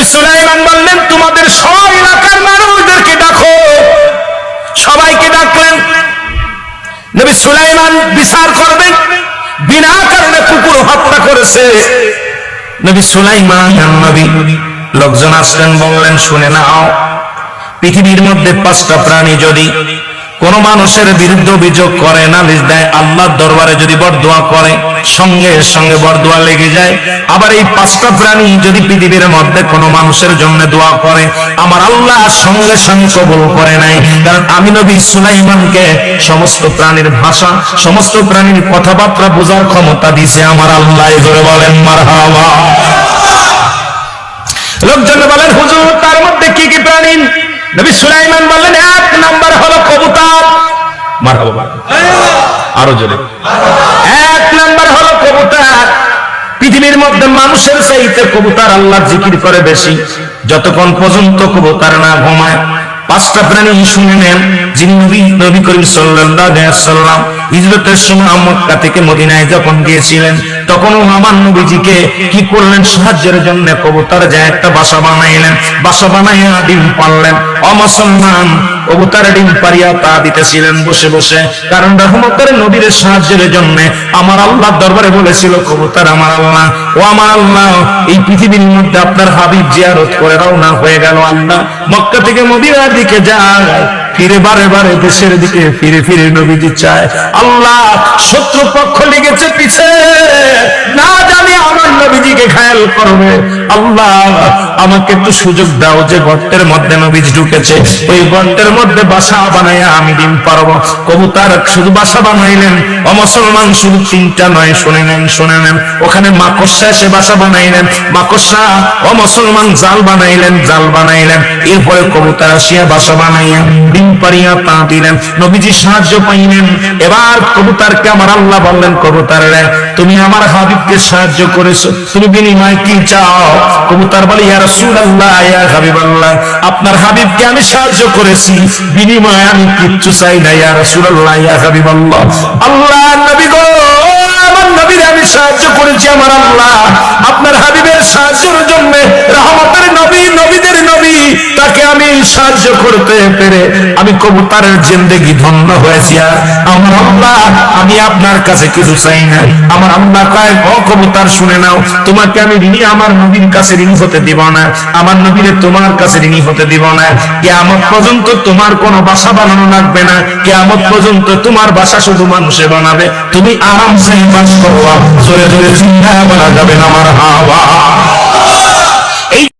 নবী সুলাইমান বললেন, তোমাদের সব এলাকার মানুষদেরকে ডাকো। সবাইকে ডাকলেন। নবী সুলাইমান বিচার করবেন। বিনা কারণে কুকুর হত্যা করেছে। নবী সুলাইমান নবী, লোকজন আসলেন, বললেন, শুনে নাও, পৃথিবীর মধ্যে পাঁচটা প্রাণী যদি কোন মানুষের বিরুদ্ধে অভিযোগ করে, নালিশ দেয়, আল্লাহর দরবারে যদি বরদোয়া করে, সঙ্গে সঙ্গে বরদোয়া লেগে যায়। আবার এই পাঁচটা প্রাণী যদি পৃথিবীর মধ্যে কোনো মানুষের জন্য দোয়া করে, আমার আল্লাহ সঙ্গে সঙ্গে কবুল করে নাই কারণ আমি নবী সুলাইমানকে সমস্ত প্রাণীর ভাষা, সমস্ত প্রাণীর কথাবার্তা বোঝার ক্ষমতা দিছে আমার আল্লাহ। করে বলেন, মারহাবা। লোকজন বলেন, হুজুর, তার মধ্যে কি কি প্রাণী? নবী সুলাইমান বললেন, এক নাম্বার হলো কবুতর। মারহাবা আরও জোরে। এক হলো কবুতর। পৃথিবীর মধ্যে মানুষের চাইতে কবুতর আল্লাহ জিকির করে বেশি। যতক্ষণ পর্যন্ত কবুতর না ঘুমায়, পাঁচটা প্রাণী শুনে নেন, যিনি নবী নবী করিম সময় থেকে মদিনায় যখন গিয়েছিলেন তখন আমার নবীজিকে কি করলেন? সাহায্যের জন্য কবুতর যায় একটা বাসা বানাইলেন। বাসা বানাইয়া ডিম পারলেন অমুসলমান কবুতর ডিম পারিয়া তা দিতেছিলেন বসে বসে। কারণ রহমতের নবীর সাহায্যের জন্য আমার আল্লাহ দরবারে বলেছিল, কবুতর আমার আল্লাহ, ও আমার আল্লাহ, এই পৃথিবীর মধ্যে আপনার হাবিব জিয়ারত করে রওনা হয়ে গেল আল্লাহ। মক্কা থেকে মদিনার দিকে যায়। ফিরে বারে বারে দেশের দিকে ফিরে ফিরে নবীজি চায়। আল্লাহ শত্রু পক্ষ লেগেছে পিছে। না জানি আমার নবীজিকে খেয়াল করবে। আল্লাহ আমাকে একটু সুযোগ দাও যে গর্তের মধ্যে নবীজ ঢুকেছে। ওই গর্তের মধ্যে বাসা বানাইয়া আমি ডিম পারব। কবুতার শুধু বাসা বানাইলেন, অমুসলমান শুধু তিনটা নয় শুনে নেন শুনে নেন ওখানে মাকড়সা এসে বাসা বানাইলেন, মাকড়সা, অমুসলমান জাল বানাইলেন জাল বানাইলেন। এরপরে কবুতর আসিয়া বাসা বানাইয়া ডিম পারিয়া তা দিলেন। নবীজি সাহায্য পাইলেন। এবার কবুতরকে আমার আল্লাহ বললেন, কবুতর তুমি আমার হাবিবকে সাহায্য করেছ। তুমি বিনিময় কি চাও? কবুতর বলে, ইয়া আপনার হাবিবকে আমি সাহায্য করেছি। বিনিময়ে আমি কিচ্ছু চাই না, ইয়া রাসূলুল্লাহ, ইয়া হাবিবাল্লাহ। আল্লাহ, নবী গো আমি সাহায্য করেছি, আমার আল্লাহ। আপনার হাবিবের সাহায্যের জন্য, রহমতের নবী, নবীদের নবী তাকে আমি সাহায্য করতে পেরে আমি কবুতরের জিন্দেগি ধন্য হয়েছি। আমার আল্লাহ আমি আপনার কাছে কিছু চাই না আমার আল্লাহ কয়, ও কবুতর, শুনে নাও, তোমাকে আমি ঋণী, আমার নবীর কাছে ঋণী হতে দিব না। আমার নবীরে তোমার কাছে ঋণী হতে দিব না। কেয়ামত পর্যন্ত তোমার কোনো বাসা বানানো লাগবে না। কেয়ামত পর্যন্ত তোমার বাসা শুধু মানুষে বানাবে। তুমি আরামসে বাস করবা জোরে জোরে চিন্তা করা যাবে না আমার হাওয়া।